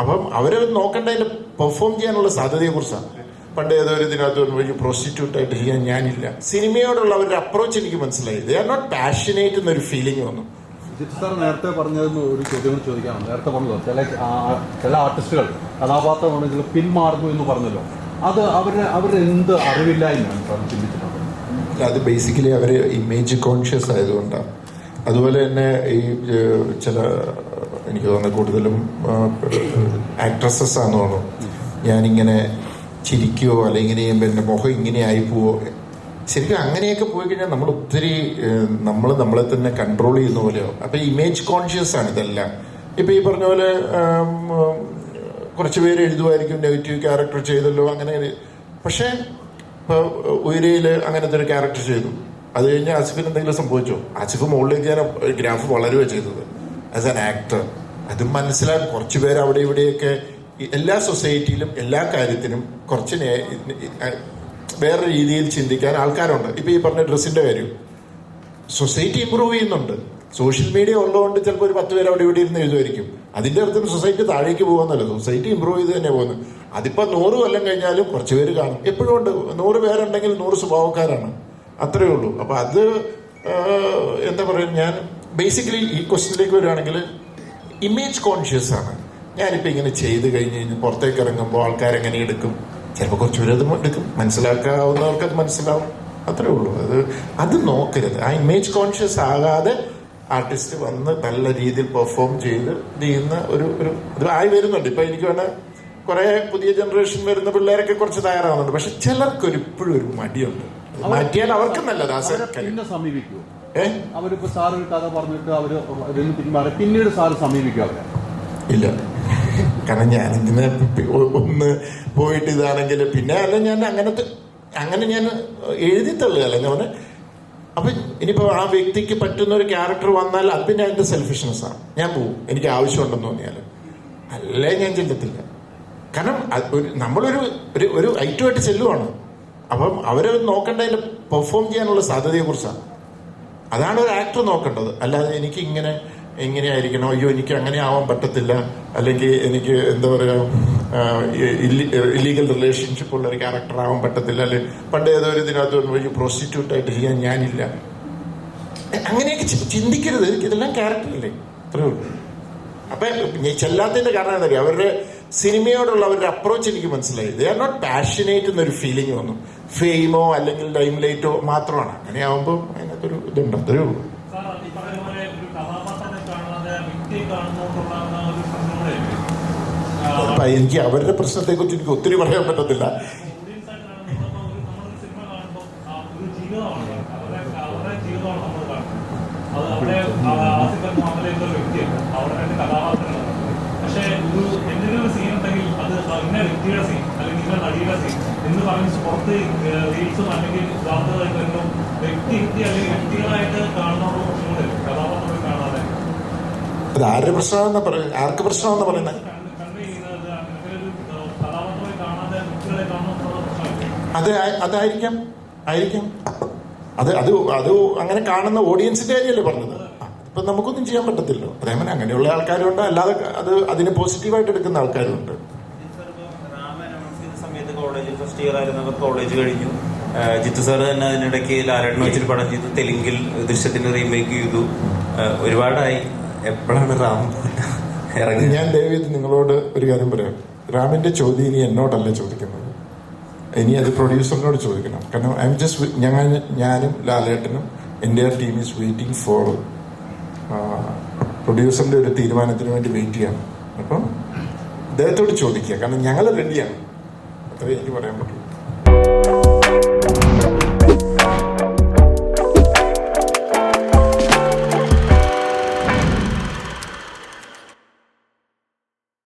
അപ്പം അവരെ നോക്കേണ്ടതിന്റെ പെർഫോം ചെയ്യാനുള്ള സാധ്യതയെക്കുറിച്ചാണ്. പണ്ട് ഏതോ ഒരു ഇതിനകത്ത് വലിയ പ്രോസ്റ്റിറ്റ്യൂട്ട് ആയിട്ട് ചെയ്യാൻ ഞാനില്ല. സിനിമയോടുള്ള അവരുടെ അപ്രോച്ച് എനിക്ക് മനസ്സിലായി. ദേ ആർ നോട്ട് പാഷനേറ്റ് എന്നൊരു ഫീലിംഗ് വന്നു. ജിത്ത് സാർ നേരത്തെ പറഞ്ഞതെന്ന് ഒരു ചോദ്യം ചോദിക്കാം. നേരത്തെ പറഞ്ഞല്ലോ ചില ചില ആർട്ടിസ്റ്റുകൾ കഥാപാത്രമാണെങ്കിൽ പിന്മാറുന്നു എന്ന് പറഞ്ഞല്ലോ. അത് അവരുടെ അവരുടെ എന്ത് അറിവില്ലായ്മയാണ് സാർ ചിന്തിച്ചിട്ടുണ്ട് അത് ബേസിക്കലി അവർ ഇമേജ് കോൺഷ്യസ് ആയതുകൊണ്ടാണ്. അതുപോലെ തന്നെ ഈ ചില എനിക്ക് തോന്നുന്നത് കൂടുതലും ആക്ട്രസസ് ആണെന്ന് തോന്നുന്നു. ഞാനിങ്ങനെ ചിരിക്കുകയോ അല്ലെങ്കിൽ പിന്നെ മുഖം ഇങ്ങനെ പോവോ ശരിക്കും അങ്ങനെയൊക്കെ പോയി കഴിഞ്ഞാൽ നമ്മൾ ഒത്തിരി നമ്മൾ നമ്മളെ തന്നെ കൺട്രോൾ ചെയ്യുന്ന പോലെയോ അപ്പൊ ഇമേജ് കോൺഷ്യസ് ആണ് ഇതെല്ലാം. ഇപ്പൊ ഈ പറഞ്ഞ പോലെ കുറച്ച് പേര് എഴുതുമായിരിക്കും നെഗറ്റീവ് ക്യാരക്ടർ ചെയ്തല്ലോ അങ്ങനെ പക്ഷേ ഇപ്പൊ ഉയരയിൽ അങ്ങനത്തെ ഒരു ക്യാരക്ടർ ചെയ്തു. അത് കഴിഞ്ഞ് ആസിഫിന് എന്തെങ്കിലും സംഭവിച്ചോ? ആസിഫ് മുകളിലേക്ക് ഞാൻ ഗ്രാഫ് വളരുകയാണ് ചെയ്തത്. ആസ് ആൻ ആക്ടർ അത് മനസ്സിലാക്കി കുറച്ച് പേര് അവിടെ ഇവിടെയൊക്കെ എല്ലാ സൊസൈറ്റിയിലും എല്ലാ കാര്യത്തിനും കുറച്ച് വേറെ രീതിയിൽ ചിന്തിക്കാൻ ആൾക്കാരുണ്ട്. ഇപ്പൊ ഈ പറഞ്ഞ ഡ്രസ്സിന്റെ കാര്യം. സൊസൈറ്റി ഇമ്പ്രൂവ് ചെയ്യുന്നുണ്ട്. സോഷ്യൽ മീഡിയ ഉള്ളതുകൊണ്ട് ചിലപ്പോൾ ഒരു പത്ത് പേര് അവിടെ ഇവിടെ ഇരുന്ന് എഴുതുമായിരിക്കും. അതിന്റെ അർത്ഥം സൊസൈറ്റി താഴേക്ക് പോകുന്നല്ലോ സൊസൈറ്റി ഇമ്പ്രൂവ് ചെയ്ത് തന്നെ പോകുന്നു. അതിപ്പോ നൂറ് കൊല്ലം കഴിഞ്ഞാലും കുറച്ച് പേര് കാണും. എപ്പോഴും ഉണ്ട്. നൂറ് പേരുണ്ടെങ്കിൽ നൂറ് സ്വഭാവക്കാരാണ്. അത്രയേ ഉള്ളൂ. അപ്പോൾ അത് എന്താ പറയുക ഞാൻ ബേസിക്കലി ഈ ക്വസ്റ്റിനിലേക്ക് വരികയാണെങ്കിൽ ഇമേജ് കോൺഷ്യസ് ആണ്. ഞാനിപ്പോൾ ഇങ്ങനെ ചെയ്ത് കഴിഞ്ഞ് കഴിഞ്ഞ് പുറത്തേക്ക് ഇറങ്ങുമ്പോൾ ആൾക്കാരെങ്ങനെ എടുക്കും? ചിലപ്പോൾ കുറച്ച് പേര് അത് എടുക്കും. മനസ്സിലാക്കാവുന്നവർക്ക് അത് മനസ്സിലാവും. അത്രേ ഉള്ളൂ. അത് അത് നോക്കരുത്. ആ ഇമേജ് കോൺഷ്യസ് ആകാതെ ആർട്ടിസ്റ്റ് വന്ന് നല്ല രീതിയിൽ പെർഫോം ചെയ്ത് ചെയ്യുന്ന ഒരു ഒരു ഇത് ആയി വരുന്നുണ്ട്. ഇപ്പൊ എനിക്ക് വേണ കുറെ പുതിയ ജനറേഷൻ വരുന്ന പിള്ളേരൊക്കെ കുറച്ച് തയ്യാറാവുന്നുണ്ട്. പക്ഷെ ചിലർക്കൊരു ഇപ്പോഴും ഒരു മടിയുണ്ട്. മാറ്റിയാൽ അവർക്കും നല്ലത് ആ സമീപിക്കുമോ അവരിപ്പോ സാർ ഒരു കഥ പറഞ്ഞിട്ട് അവർ പിന്മാറി. പിന്നീട് സാർ സമീപിക്കും അവരെ. ഇല്ല. കാരണം ഞാനിങ്ങനെ ഒന്ന് പോയിട്ട് ഇതാണെങ്കിൽ പിന്നെ അല്ല ഞാൻ അങ്ങനത്തെ അങ്ങനെ ഞാൻ എഴുതി തള്ളുകയല്ല ഞാൻ പറഞ്ഞ അപ്പൊ ഇനിയിപ്പോ ആ വ്യക്തിക്ക് പറ്റുന്ന ഒരു ക്യാരക്ടർ വന്നാൽ അത് പിന്നെ അതിന്റെ സെൽഫിഷ്നെസ് ആണ്. ഞാൻ പോവും. എനിക്ക് ആവശ്യമുണ്ടെന്ന് തോന്നിയാൽ അല്ലേ ഞാൻ ചെല്ലത്തില്ല കാരണം ഒരു നമ്മളൊരു ഒരു ഒരു ഐറ്റമായിട്ട് ചെല്ലുവാണ്. അപ്പം അവരെ നോക്കേണ്ടതിന്റെ പെർഫോം ചെയ്യാനുള്ള സാധ്യതയെക്കുറിച്ചാണ്. അതാണ് ഒരു ആക്ടർ നോക്കേണ്ടത്. അല്ലാതെ എനിക്ക് ഇങ്ങനെ ആയിരിക്കണം അയ്യോ എനിക്ക് അങ്ങനെ ആവാൻ പറ്റത്തില്ല. അല്ലെങ്കിൽ എനിക്ക് എന്താ പറയുക ഇല്ലീഗൽ റിലേഷൻഷിപ്പ് ഉള്ള ഒരു ക്യാരക്ടർ ആവാൻ പറ്റത്തില്ല. അല്ലെ പണ്ട് ഏതോ ഒരു ഇതിനകത്ത് വഴി പ്രോസ്റ്റിറ്റ്യൂട്ട് ആയിട്ട് ചെയ്യാൻ ഞാനില്ല. അങ്ങനെയൊക്കെ ചിന്തിക്കരുത്. ഇതെല്ലാം ക്യാരക്ടറല്ലേ അത്രേ ഉള്ളൂ. അപ്പൊ ചെല്ലാത്തതിന്റെ കാരണം എന്താ പറയുക അവരുടെ സിനിമയോടുള്ള അവരുടെ അപ്രോച്ച് എനിക്ക് മനസ്സിലായി. ദേ ആർ നോട്ട് പാഷനേറ്റ് എന്നൊരു ഫീലിംഗ് വന്നു. ഫെയിമോ അല്ലെങ്കിൽ ലൈം ലൈറ്റോ മാത്രമാണ്. അങ്ങനെയാവുമ്പോൾ അതിനകത്തൊരു ഇതുണ്ട്. അത്രേ ഉള്ളൂ. അപ്പൊ എനിക്ക് അവരുടെ പ്രശ്നത്തെ കുറിച്ച് എനിക്ക് ഒത്തിരി പറയാൻ പറ്റത്തില്ല. പക്ഷേ ഒരു എന്തെങ്കിലും സീൻ ഉണ്ടെങ്കിൽ അത് അങ്ങനെ വ്യക്തിയുടെ സീൻ അല്ലെങ്കിൽ ഇന്ന നടിയുടെ സീൻ എന്ന് പറഞ്ഞ് പുറത്ത് റീൽസും അല്ലെങ്കിൽ വാർത്തകളായിട്ട് വരുമ്പോൾ വ്യക്തി വ്യക്തി അല്ലെങ്കിൽ വ്യക്തികളായിട്ട് കാണുന്ന പ്രശ്നങ്ങളിൽ കഥാപാത്രങ്ങൾ കാണാതെ. അത് ആരുടെ പ്രശ്നമാണെന്ന് പറയുന്നത് ആർക്ക് പ്രശ്നമാണെന്ന് പറയുന്നത് അത് അതായിരിക്കാം ആയിരിക്കാം. അത് അത് അത് അങ്ങനെ കാണുന്ന ഓഡിയൻസിന്റെ കാര്യമല്ലേ പറഞ്ഞത്. ആ, നമുക്കൊന്നും ചെയ്യാൻ പറ്റത്തില്ലോ അതേപോലെ അങ്ങനെയുള്ള ആൾക്കാരുണ്ട്. അല്ലാതെ അത് അതിനെ പോസിറ്റീവായിട്ട് എടുക്കുന്ന ആൾക്കാരുണ്ട്. കോളേജ് ഫസ്റ്റ് ഇയർ ആയിരുന്നവർ കോളേജ് കഴിഞ്ഞു. ജിത്തു സാർ തന്നെ അതിനിടയ്ക്ക് ലാലേട്ടൻ വെച്ചൊരു പടം ചെയ്തു. തെലുങ്കിൽ ദൃശ്യത്തിന്റെ റീമേക്ക് ചെയ്തു. ഒരുപാടായി. എപ്പോഴാണ് റാം ഇറങ്ങി? ഞാൻ ദയവേത് നിങ്ങളോട് ഒരു കാര്യം പറയാം. റാമിന്റെ ചോദ്യം ഇനി എന്നോടല്ല ചോദിക്കുന്നത്? ഇനി അത് പ്രൊഡ്യൂസറിനോട് ചോദിക്കണം. കാരണം ഐ എം ജസ്റ്റ് ഞങ്ങൾ ഞാനും ലാലേട്ടനും എന്റെ ടീം ഈസ് വെയിറ്റിംഗ് ഫോർ പ്രൊഡ്യൂസറിന്റെ ഒരു തീരുമാനത്തിന് വേണ്ടി വെയിറ്റ് ചെയ്യണം. അപ്പം അദ്ദേഹത്തോട് ചോദിക്കുക. കാരണം ഞങ്ങൾ റെഡിയാണ് അത്രേ എനിക്ക് പറയാൻ പറ്റുള്ളൂ.